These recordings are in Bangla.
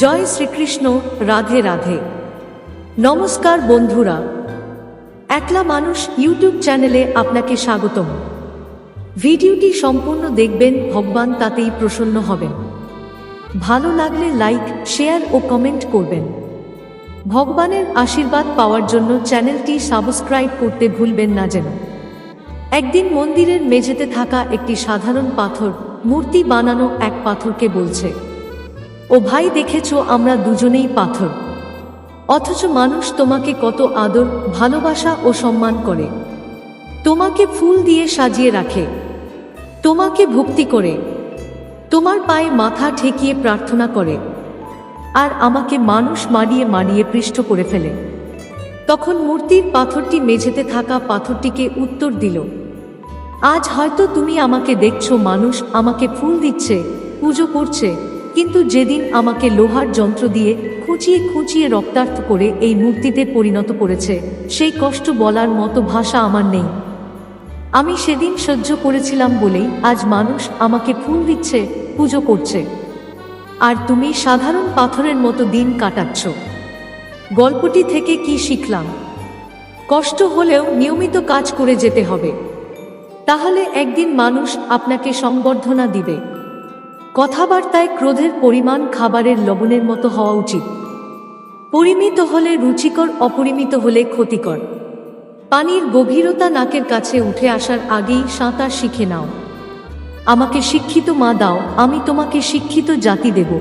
জয় শ্রীকৃষ্ণ, রাধে রাধে। নমস্কার বন্ধুরা, একলা মানুষ ইউটিউব চ্যানেলে আপনাকে স্বাগতম। ভিডিওটি সম্পূর্ণ দেখবেন, ভগবান তাতেই প্রসন্ন হবেন। ভালো লাগলে লাইক, শেয়ার ও কমেন্ট করবেন। ভগবানের আশীর্বাদ পাওয়ার জন্য চ্যানেলটি সাবস্ক্রাইব করতে ভুলবেন না যেন। একদিন মন্দিরের মেঝেতে থাকা একটি সাধারণ পাথর, মূর্তি বানানো এক পাথরকে বলছে। ও ভাই দেখেছ, আমরা দুজনেই পাথর। অথচ মানুষ তোমাকে কত আদর, ভালোবাসা ও সম্মান করে। তোমাকে ফুল দিয়ে সাজিয়ে রাখে। তোমাকে ভক্তি করে। তোমার পায়ে মাথা ঠেকিয়ে প্রার্থনা করে। আর আমাকে মানুষ মারিয়ে মারিয়ে পৃষ্ঠ করে ফেলে। তখন মূর্তির পাথরটি মেঝেতে থাকা পাথরটিকে উত্তর দিল, আজ হয়তো তুমি আমাকে দেখছ, মানুষ আমাকে ফুল দিচ্ছে, পুজো করছে কিন্তু যেদিন আমাকে লোহার যন্ত্র দিয়ে খুঁচিয়ে খুঁচিয়ে রক্তার্থ করে এই মূর্তিতে পরিণত করেছে, সেই কষ্ট বলার মতো ভাষা আমার নেই। আমি সেদিন সহ্য করেছিলাম বলেই আজ মানুষ আমাকে ফুল দিচ্ছে, পুজো করছে। আর তুমি সাধারণ পাথরের মতো দিন কাটাচ্ছ। গল্পটি থেকে কি শিখলাম? কষ্ট হলেও নিয়মিত কাজ করে যেতে হবে। তাহলে একদিন মানুষ আপনাকে সংবর্ধনা দিবে। কথাবার্তায় ক্রোধের পরিমাণ খাবারের লবণের মতো হওয়া উচিত। পরিমিত হলে রুচিকর, অপরিমিত হলে ক্ষতিকর। পানির গভীরতা নাকের কাছে উঠে আসার আগেই সাঁতার শিখে নাও। আমাকে শিক্ষিত মা দাও, আমি তোমাকে শিক্ষিত জাতি দেব।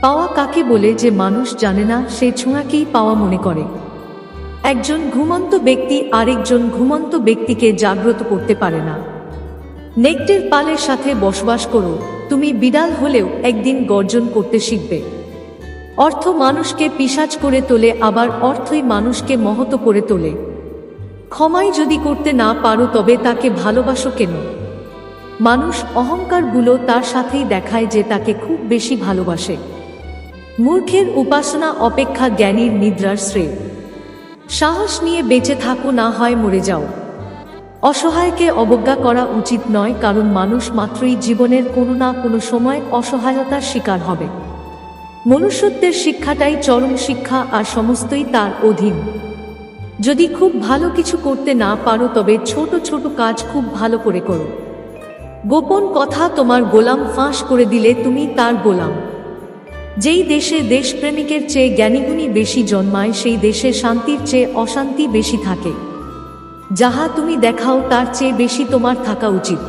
পাওয়া কাকে বলে যে মানুষ জানে না, সে ছোঁয়াকেই পাওয়া মনে করে। একজন ঘুমন্ত ব্যক্তি আরেকজন ঘুমন্ত ব্যক্তিকে জাগ্রত করতে পারে না। নেকটের পালের সাথে বসবাস করো তুমি বিড়াল হলেও একদিন গর্জন করতে শিখবে। অর্থ মানুষকে পিসাজ করে তোলে, আবার অর্থই মানুষকে মহত করে তোলে। ক্ষমাই যদি করতে না পারো, তবে তাকে ভালোবাসো কেন? মানুষ অহংকারগুলো তার সাথেই দেখায় যে তাকে খুব বেশি ভালোবাসে। মূর্খের উপাসনা অপেক্ষা জ্ঞানীর নিদ্রার শ্রেয়। সাহস নিয়ে বেঁচে থাকো, না হয় মরে যাও। অসহায়কে অবজ্ঞা করা উচিত নয়, কারণ মানুষ মাত্রই জীবনের কোনো না কোনো সময় অসহায়তার শিকার হবে। মনুষ্যত্বের শিক্ষাটাই চরম শিক্ষা আর সমস্তই তার অধীন। যদি খুব ভালো কিছু করতে না পারো, তবে ছোট ছোট কাজ খুব ভালো করে করো। গোপন কথা তোমার গোলাম ফাঁস করে দিলে তুমি তার গোলাম। যেই দেশে দেশপ্রেমিকের চেয়ে জ্ঞানীগুণী বেশি জন্মায়, সেই দেশে শান্তির চেয়ে অশান্তি বেশি থাকে। যাহা তুমি দেখাও তার চেয়ে বেশি তোমার থাকা উচিত।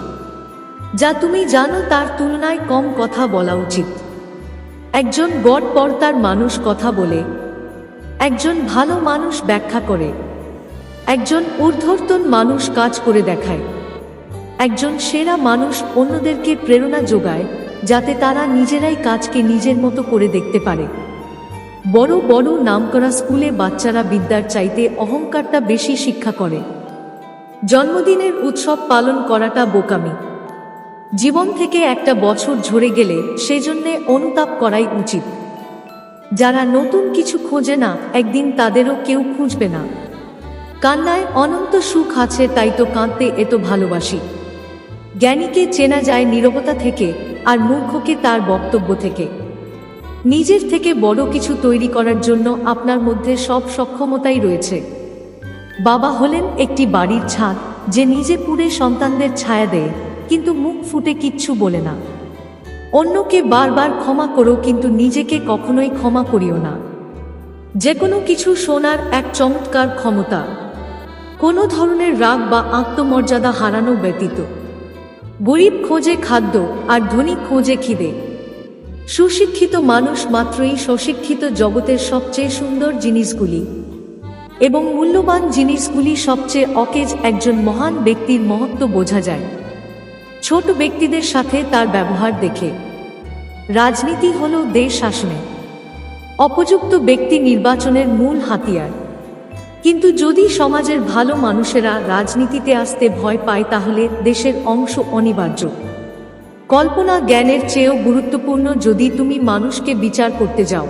যা তুমি জানো তার তুলনায় কম কথা বলা উচিত। একজন গড় পর্দার মানুষ কথা বলে, একজন ভালো মানুষ ব্যাখ্যা করে, একজন ঊর্ধ্বর্তন মানুষ কাজ করে দেখায়, একজন সেরা মানুষ অন্যদেরকে প্রেরণা যোগায় যাতে তারা নিজেরাই কাজকে নিজের মতো করে দেখতে পারে। বড় বড় নামকরা স্কুলে বাচ্চারা বিদ্যার চাইতে অহংকারটা বেশি শিক্ষা করে। জন্মদিনের উৎসব পালন করাটা বোকামি। জীবন থেকে একটা বছর ঝরে গেলে সেজন্যে অনুতাপ করাই উচিত। যারা নতুন কিছু খোঁজে না, একদিন তাদেরও কেউ খুঁজবে না। কান্নায় অনন্ত সুখ আছে, তাই তো কাঁদতে এত ভালোবাসি। জ্ঞানীকে চেনা যায় নীরবতা থেকে আর মূর্খকে তার বক্তব্য থেকে। নিজের থেকে বড় কিছু তৈরি করার জন্য আপনার মধ্যে সব সক্ষমতাই রয়েছে। বাবা হলেন একটি বাড়ির ছাদ, যে নিজে পুড়ে সন্তানদের ছায়া দেয়, কিন্তু মুখ ফুটে কিচ্ছু বলে না। অন্যকে বারবার ক্ষমা করো, কিন্তু নিজেকে কখনোই ক্ষমা করিও না। যে কোনো কিছু শোনার এক চমৎকার ক্ষমতা। কোনো ধরনের রাগ বা আত্মমর্যাদা হারানো ব্যতীত। গরিব খোঁজে খাদ্য আর ধনী খোঁজে খিদে। সুশিক্ষিত মানুষ মাত্রই স্বশিক্ষিত জগতের সবচেয়ে সুন্দর জিনিসগুলি। এবং মূল্যবান জিনিসগুলি সবচেয়ে অকেজ একজন মহান ব্যক্তির মহত্ব বোঝা যায়। ছোট ব্যক্তিদের সাথে তার ব্যবহার দেখে। রাজনীতি হল দেশ শাসনে। অপযুক্ত ব্যক্তি নির্বাচনের মূল হাতিয়ার। কিন্তু যদি সমাজের ভালো মানুষেরা রাজনীতিতে আসতে ভয় পায় তাহলে দেশের অংশ অনিবার্য। কল্পনা জ্ঞানের চেয়েও গুরুত্বপূর্ণ যদি তুমি মানুষকে বিচার করতে যাও।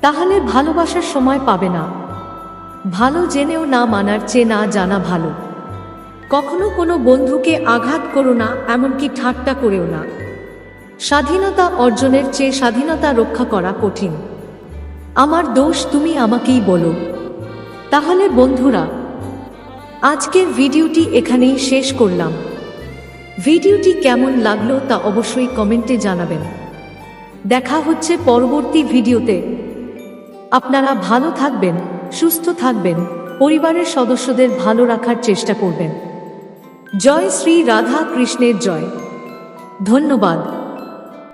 তাহলে ভালোবাসার সময় পাবে না। ভালো জেনেও না মানার চেয়ে না জানা ভালো। কখনো কোনো বন্ধুকে আঘাত করো না, এমনকি ঠাট্টা করেও না। স্বাধীনতা অর্জনের চেয়ে স্বাধীনতা রক্ষা করা কঠিন। আমার দোষ তুমি আমাকেই বলো। তাহলে বন্ধুরা, আজকের ভিডিওটি এখানেই শেষ করলাম। ভিডিওটি কেমন লাগল তা অবশ্যই কমেন্টে জানাবেন। দেখা হচ্ছে পরবর্তী ভিডিওতে। আপনারা ভালো থাকবেন। সুস্থ থাকবেন পরিবারের সদস্যদের ভালো রাখার চেষ্টা করবেন। জয় শ্রী রাধা কৃষ্ণের জয়। ধন্যবাদ।